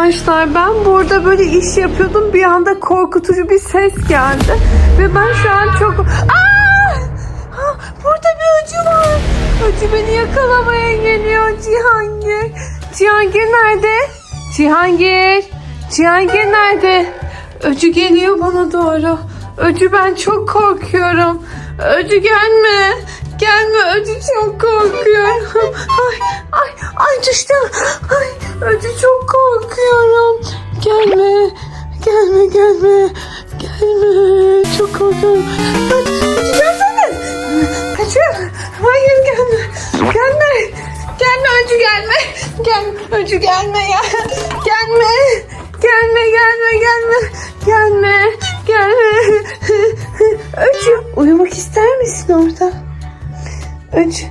Arkadaşlar ben burada böyle iş yapıyordum. Bir anda korkutucu bir ses geldi. Ve ben şu an çok... Aa! Ha, burada bir öcü var. Öcü beni yakalamaya geliyor Cihangir. Cihangir nerede? Cihangir. Cihangir nerede? Öcü geliyor bana doğru. Öcü ben çok korkuyorum. Öcü gelme. Gelme öcü çok korkuyorum. Ay ay ay düştüm. Ay öcü çok korkuyorum. Gelme. Gelme gelme. Gelme. Çok korkuyorum. Ay, Öcü gelsene. Kaçıyorum. Hayır gelme. Gelme. Gelme öcü gelme. Gelme öcü gelme ya. Gelme. Gelme gelme gelme. Gelme. Gelme. Öcü uyumak ister misin orada? Öcü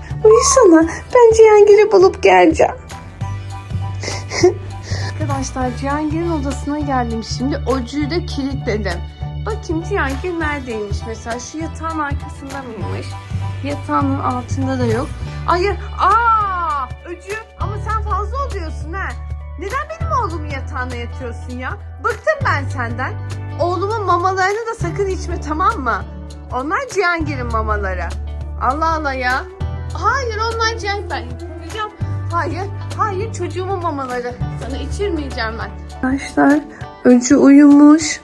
uyusana. Ben Cihangir'i bulup geleceğim. Arkadaşlar Cihangir'in odasına geldim şimdi. Ocuyu da kilitledim. Bakayım Cihangir neredeymiş mesela. Şu yatağın arkasında mıymış? Yatağının altında da yok. Hayır. Aa! Öcü ama sen fazla oluyorsun ha. Neden benim oğlumun yatağına yatıyorsun ya? Bıktım ben senden. Oğlumun mamalarını da sakın içme tamam mı? Onlar Cihangir'in mamaları. Allah Allah ya. Hayır onlar Cihangir. Ben yapamayacağım. Hayır. Hayır çocuğumun mamaları. Sana içirmeyeceğim ben. Arkadaşlar Öcü uyumuş.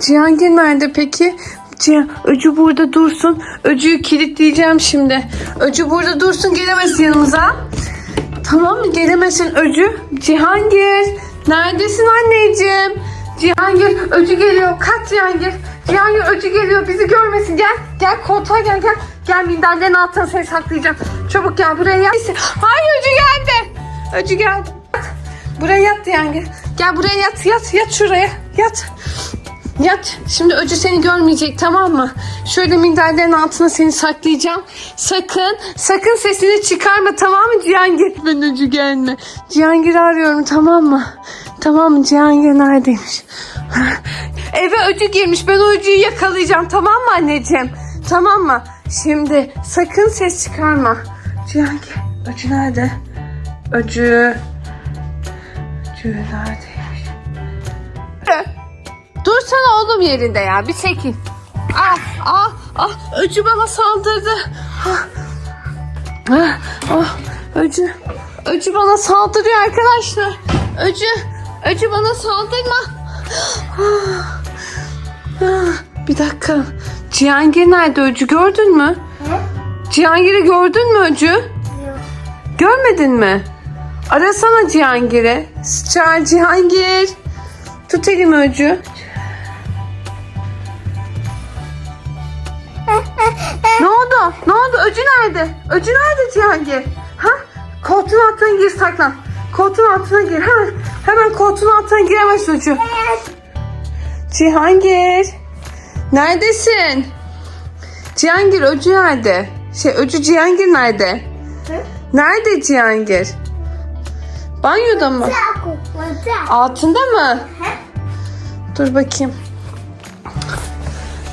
Cihangir nerede peki? Cih Öcü burada dursun. Öcüyü kilitleyeceğim şimdi. Öcü burada dursun gelemez yanımıza. Tamam mı? Gelemesin Öcü. Cihangir. Neredesin anneciğim? Cihangir Öcü geliyor. Kalk Cihangir. Cihangir Öcü geliyor. Bizi görmesin. Gel. Gel koltuğa gel gel. Gel minderlerin altına seni saklayacağım. Çabuk gel buraya yat. Hayır Öcü geldi. Öcü geldi. Buraya yat Cihangir. Gel buraya yat yat yat şuraya. Yat. Yat. Şimdi Öcü seni görmeyecek tamam mı? Şöyle minderlerin altına seni saklayacağım. Sakın, sakın sesini çıkarma tamam mı Cihangir? Ben Öcü gelme. Cihangir'i arıyorum tamam mı? Tamam mı Cihangir neredeymiş? Eve Öcü girmiş. Ben o Öcü'yü yakalayacağım tamam mı anneciğim? Tamam mı? Şimdi sakın ses çıkarma. Cihangir, Öcü nerede? Öcü. Öcü neredeymiş? Dursana oğlum yerinde ya. Bir çekil. Ah ah ah. Öcü bana saldırdı. Ah, ah, ah. Öcü. Öcü bana saldırıyor arkadaşlar. Öcü. Öcü bana saldırma. Ah, ah. Bir dakika. Cihangir nerede Öcü gördün mü? Cihangir'i gördün mü Öcü? Görmedin mi? Arasana Cihangir'i. Çağır Cihangir. Tut elimi Öcü. Ne oldu? Ne oldu? Öcü nerede? Öcü nerede Cihangir? Ha? Koltuğun altına gir saklan. Koltuğun altına gir. Hemen, hemen koltuğun altına giremez Öcü. Cihangir. Neredesin? Cihangir Öcü nerede? Şey Öcü Cihangir nerede? Nerede Cihangir? Banyoda mı? Altında mı? Dur bakayım.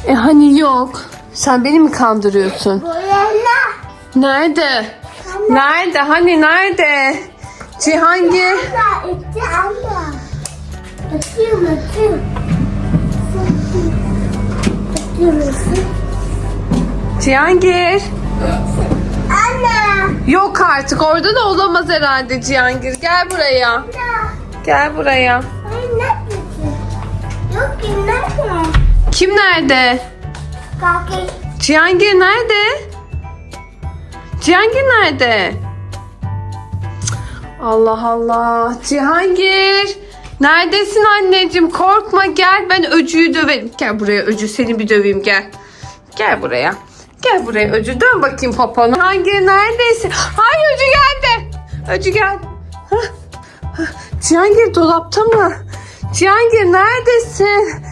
E hani yok. Sen beni mi kandırıyorsun? Nerede? Nerede? Hani nerede? Cihangir. Cihangir. Anne. Yok artık orada da olamaz herhalde Cihangir. Gel buraya. Gel buraya. Yok ki nerede? Kim nerede? Kalkayım. Cihangir nerede? Cihangir nerede? Allah Allah. Cihangir. Neredesin anneciğim? Korkma gel ben öcüyü döverim. Gel buraya öcü seni bir döveyim gel. Gel buraya. Gel buraya öcü dön bakayım poponu. Cihangir neredesin? Hayır öcü geldi. Öcü geldi. Cihangir dolapta mı? Cihangir neredesin?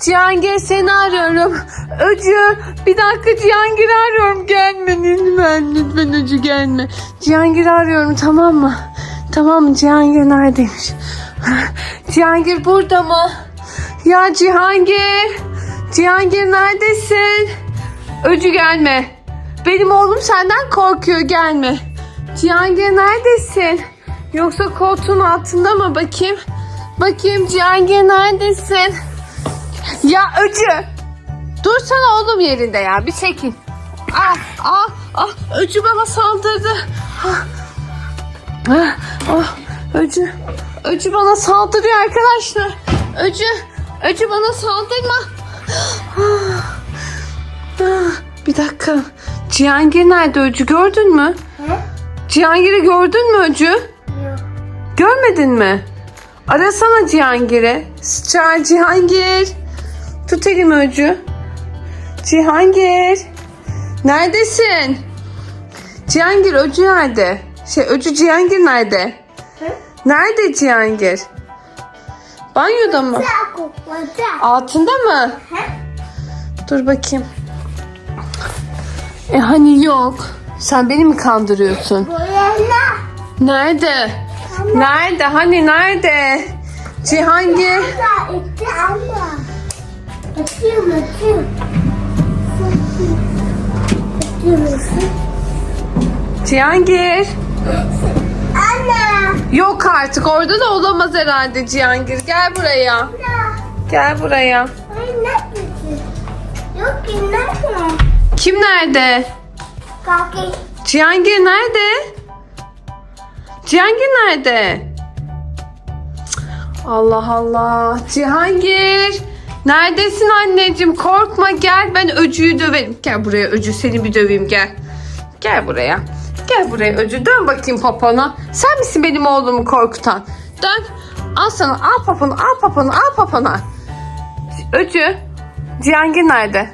Cihangir seni arıyorum. Öcü bir dakika Cihangir arıyorum. Gelme lütfen lütfen Öcü gelme. Cihangir arıyorum tamam mı? Tamam mı Cihangir neredeymiş? Cihangir burada mı? Ya Cihangir. Cihangir neredesin? Öcü gelme. Benim oğlum senden korkuyor gelme. Cihangir neredesin? Yoksa koltuğun altında mı? Bakayım. Bakayım Cihangir neredesin? Ya Öcü. Dursana oğlum yerinde ya. Bir çekin. Ah, ah, ah. Öcü bana saldırdı. Ah, ah, ah. Öcü. Öcü bana saldırıyor arkadaşlar. Öcü. Öcü bana saldırma. Bir dakika. Cihangir nerede Öcü gördün mü? He? Cihangir'i gördün mü Öcü? Yok. Görmedin mi? Arasana Cihangir'i. Çağır Cihangir. Tut elimi Öcü. Cihangir. Neredesin? Cihangir Öcü nerede? Şey Öcü Cihangir nerede? Nerede Cihangir? Banyoda mı? Altında mı? Dur bakayım. E hani yok. Sen beni mi kandırıyorsun? Nerede? Nerede? Hani nerede? Cihangir. Açıyorum. Cihangir. Yok artık orada da olamaz herhalde Cihangir. Gel buraya. Gel buraya. Yok ki nerede? Kim nerede? Kalkayım. Cihangir nerede? Cihangir nerede? Allah Allah. Cihangir. Neredesin anneciğim? Korkma gel ben öcüyü döverim. Gel buraya öcü seni bir döveyim gel. Gel buraya. Gel buraya öcü. Dön bakayım papana. Sen misin benim oğlumu korkutan? Dön. Al sana al papanı al papanı al papana. Öcü. Cihangir nerede?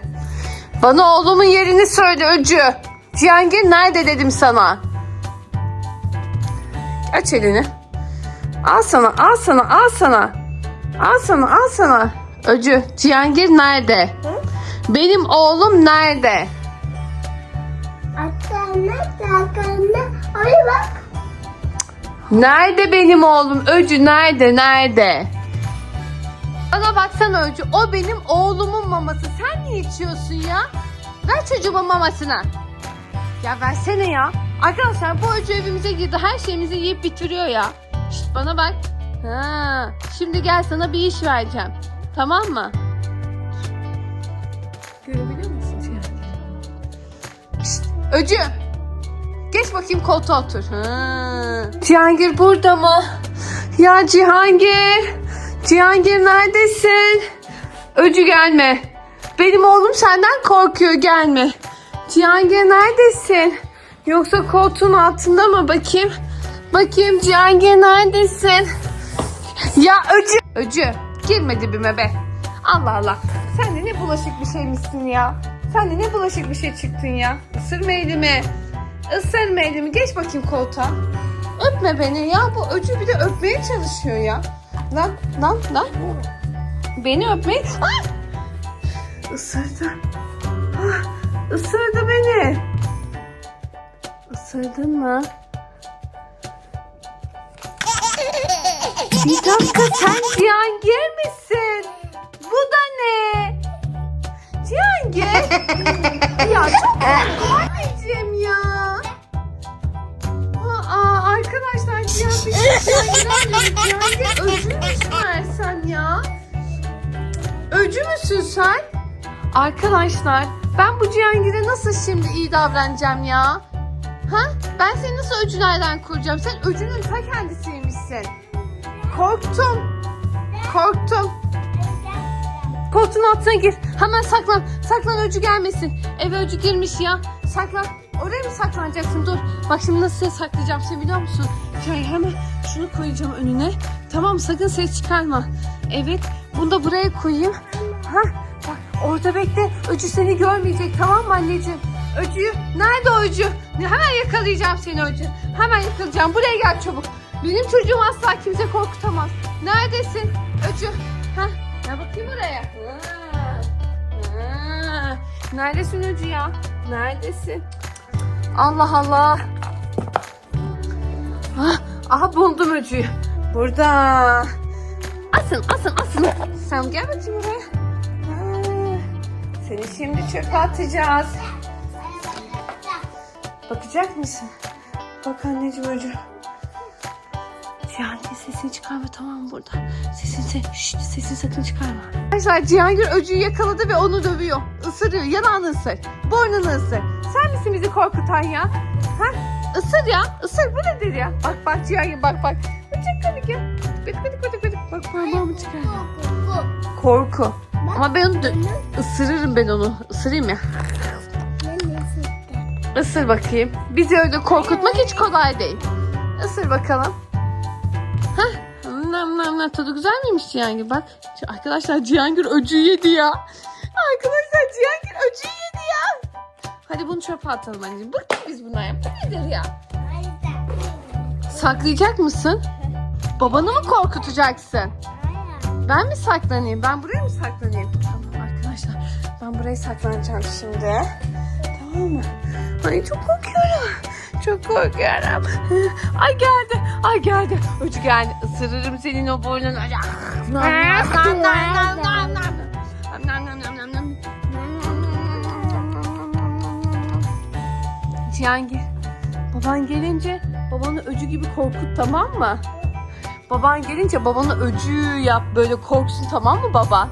Bana oğlumun yerini söyle Öcü. Cihangir nerede dedim sana. Aç elini. Al sana, al sana, al sana. Al sana, al sana. Öcü, Cihangir nerede? Benim oğlum nerede? Nerede benim oğlum? Öcü nerede? Nerede? Bana baksana Öcü. O benim oğlumun maması. Sen niye içiyorsun ya? Ver çocuğumun mamasını. Ya versene ya. Arkadaşlar bu Öcü evimize girdi. Her şeyimizi yiyip bitiriyor ya. Şşt bana bak. Ha, şimdi gel sana bir iş vereceğim. Tamam mı? Görebiliyor musun? Şşt, Öcü. Geç bakayım koltuğa otur. Ha. Cihangir burada mı? Ya Cihangir. Cihangir neredesin? Öcü gelme. Benim oğlum senden korkuyor gelme. Cihangir neredesin? Yoksa koltuğun altında mı bakayım? Bakayım Cihangir neredesin? Ya Öcü. Öcü girme dibime be. Allah Allah. Sen de ne bulaşık bir şeymişsin ya. Sen de ne bulaşık bir şey çıktın ya. Isırma elimi. Isırma elimi. Geç bakayım koltuğa. Öpme beni ya. Bu öcü bir de öpmeye çalışıyor ya. Lan lan lan. Beni öpmeye... Ah! Isırdı. Ah, ısırdı beni. Isırdın mı? Bir dakika sen Cihangir misin? Bu da ne? Cihangir. ya çok Cihangir öcüymüş meğersem ya. Öcü müsün sen? Arkadaşlar ben bu Cihangir'e nasıl şimdi iyi davranacağım ya? Ha? Ben seni nasıl öcülerden kuracağım? Sen öcünün ta kendisiymişsin. Korktum. Korktum. Koltuğun altına gir. Hemen saklan. Saklan öcü gelmesin. Eve öcü girmiş ya. Saklan. Oraya mı saklanacaksın? Dur. Bak şimdi nasıl saklayacağım seni biliyor musun? Şöyle hemen şunu koyacağım önüne. Tamam sakın ses çıkarma. Evet. Bunu da buraya koyayım. Ha? Bak orada bekle. Öcü seni görmeyecek. Tamam mı anneciğim? Öcüyü. Nerede öcü? Hemen yakalayacağım seni öcü. Hemen yakalayacağım. Buraya gel çabuk. Benim çocuğum asla kimse korkutamaz. Neredesin? Öcü. Ha? Ya bakayım oraya. Ha. Ha. Neredesin Öcü ya? Neredesin? Allah Allah. Ah, aha buldum Öcü'yü. Burada. Asın asın asın. Sen gel bakayım buraya. Ha. Seni şimdi çöpe atacağız. Bakacak mısın? Bak anneciğim Öcü. Cihangir sesini çıkarma tamam burada? Sesini, se Şşt, sesini sakın çıkarma. Arkadaşlar Cihangir öcüyü yakaladı ve onu dövüyor. Isırıyor. Yanağını ısır. Burnunu ısır. Sen misin bizi korkutan ya? Ha? Isır ya. Isır. Bu nedir ya? Bak bak Cihangir bak bak. Çok komik ya. Bıdık bıdık bıdık bıdık. Bak parmağımı çıkar. Korku. Ama ben onu ısırırım ben onu. Isırayım ya. Isır bakayım. Bizi öyle korkutmak hiç kolay değil. Isır bakalım. Hah. Nam nam nam. Tadı güzel miymiş Cihangir? Bak. Arkadaşlar Cihangir öcüyü yedi ya. Arkadaşlar Cihangir öcüyü yedi ya. Hadi bunu çöpe atalım anneciğim. Bıktık biz bundan ya. Bu nedir ya? Saklayacak mısın? Babanı mı korkutacaksın? Ben mi saklanayım? Ben buraya mı saklanayım? Tamam arkadaşlar. Ben buraya saklanacağım şimdi. Tamam mı? Ay çok korkuyorum. Çok korkuyorum. Ay geldi. Ay geldi. Öcü geldi. Isırırım senin o burnunu. Nam, nam, nam, nam, nam, nam, nam. Nam, nam, nam, nam, nam. Cihangir. Baban gelince babanı öcü gibi korkut tamam mı? Baban gelince babana öcü yap böyle korksun tamam mı baba?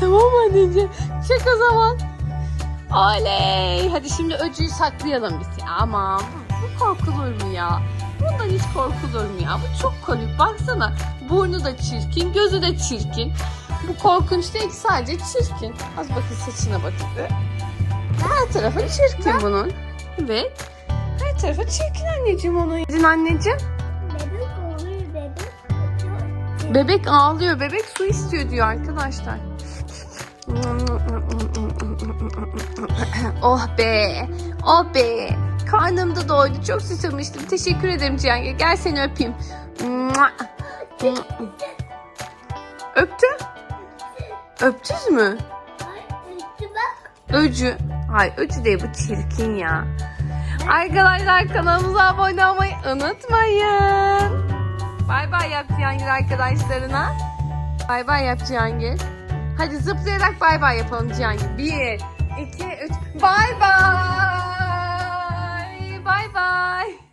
Tamam anneciğim? Çek o zaman. Oley. Hadi şimdi öcüyü saklayalım biz. Aman bu korkulur mu ya? Bundan hiç korkulur mu ya? Bu çok komik. Baksana burnu da çirkin, gözü de çirkin. Bu korkunç değil ki sadece çirkin. Az bakın saçına bakın. Her tarafı çirkin bunun. Evet. Her tarafı çirkin anneciğim onun. Dedin anneciğim. Bebek oluyor bebek. Bebek ağlıyor. Bebek su istiyor diyor arkadaşlar. Oh be. Oh be. Karnım da doydu. Çok susamıştım. Teşekkür ederim Cihangir. Gel seni öpeyim. Öptü. Öptünüz mü? Öcü. Ay öcü değil bu çirkin ya. Arkadaşlar kanalımıza abone olmayı unutmayın. Bay bay yap Cihangir arkadaşlarına. Bay bay yap Cihangir. Hadi zıplayarak bay bay yapalım Cihangir. Bir, iki, üç. Bay bay. Bay bay.